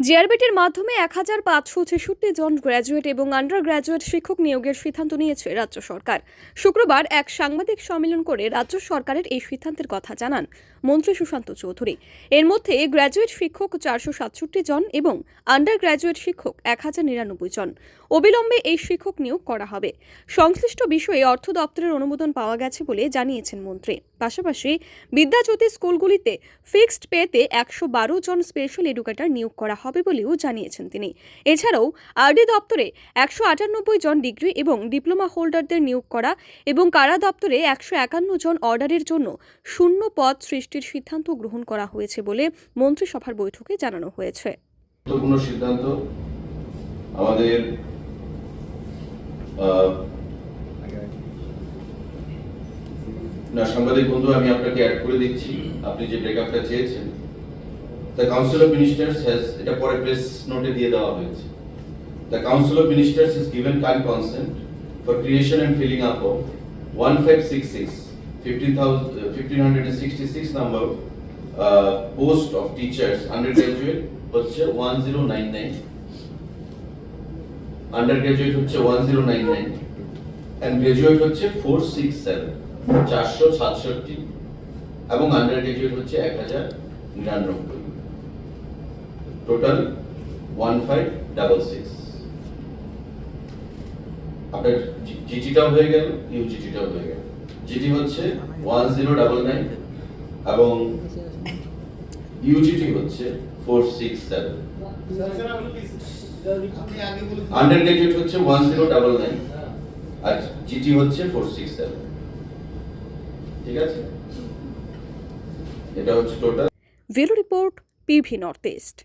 জিআরবিটির মাধ্যমে এক হাজার পাঁচশো ছেষট্টি জন গ্র্যাজুয়েট এবং আন্ডার গ্র্যাজুয়েট শিক্ষক নিয়োগের সিদ্ধান্ত নিয়েছে রাজ্য সরকার। শুক্রবার এক সাংবাদিক সম্মেলন করে রাজ্য সরকারের এই সিদ্ধান্তের কথা জানান মন্ত্রী সুশান্ত চৌধুরী। এর মধ্যে গ্র্যাজুয়েট শিক্ষক চারশো সাতষট্টি জন এবং আন্ডার গ্র্যাজুয়েট শিক্ষক এক হাজার নিরানব্বই জন। অবিলম্বে এই শিক্ষক নিয়োগ করা হবে। সংশ্লিষ্ট বিষয়ে অর্থ দপ্তরের অনুমোদন পাওয়া গেছে বলে জানিয়েছেন মন্ত্রী। পাশাপাশি বিদ্যাজ্যোতি স্কুলগুলিতে ফিক্সড পেতে একশো বারো জন স্পেশাল এডুকেটর নিয়োগ করা হবে বলেও জানিয়েছেন তিনি। এছাড়াও আরডি দপ্তরে একশো আটানব্বই জন ডিগ্রি এবং ডিপ্লোমা হোল্ডারদের নিয়োগ করা এবং কারা দপ্তরে একশো একান্ন জন অর্ডারের জন্য শূন্য পদ সৃষ্টির সিদ্ধান্ত গ্রহণ করা হয়েছে বলে মন্ত্রিসভার বৈঠকে জানানো হয়েছে। সিদ্ধান্ত আমাদের না, সাংবাদিক বন্ধু, আমি আপনাকে অ্যাড করে দিচ্ছি। আপনি যে ব্রেকআপটা চেয়েছেন the council of ministers has এটা পরে প্রেস নোটে দিয়ে দেওয়া হয়েছে। The council of ministers is given kind consent for creation and filling up of one five six six fifteen number post of teachers under graduate হচ্ছে one zero nine nine under graduate হচ্ছে one zero nine nine and graduate হচ্ছে four six seven চারশো সাতষট্টি এবং under graduate হচ্ছে এক হাজার নিরানব্বই। Total one five double six আপনার জিটিটাও হয়ে গেল ইউজিটিটাও হয়ে গেল। জিটি হচ্ছে ওয়ান জিরো ডাবল নাইন এবং ইউজিটি হচ্ছে four six seven under graduate হচ্ছে ওয়ান জিরো ডাবল নাইন আর জিটি হচ্ছে ফোর সিক্স সেভেন ঠিক আছে? এটা হচ্ছে টোটাল ভিলো রিপোর্ট পিভি নর্থ ইস্ট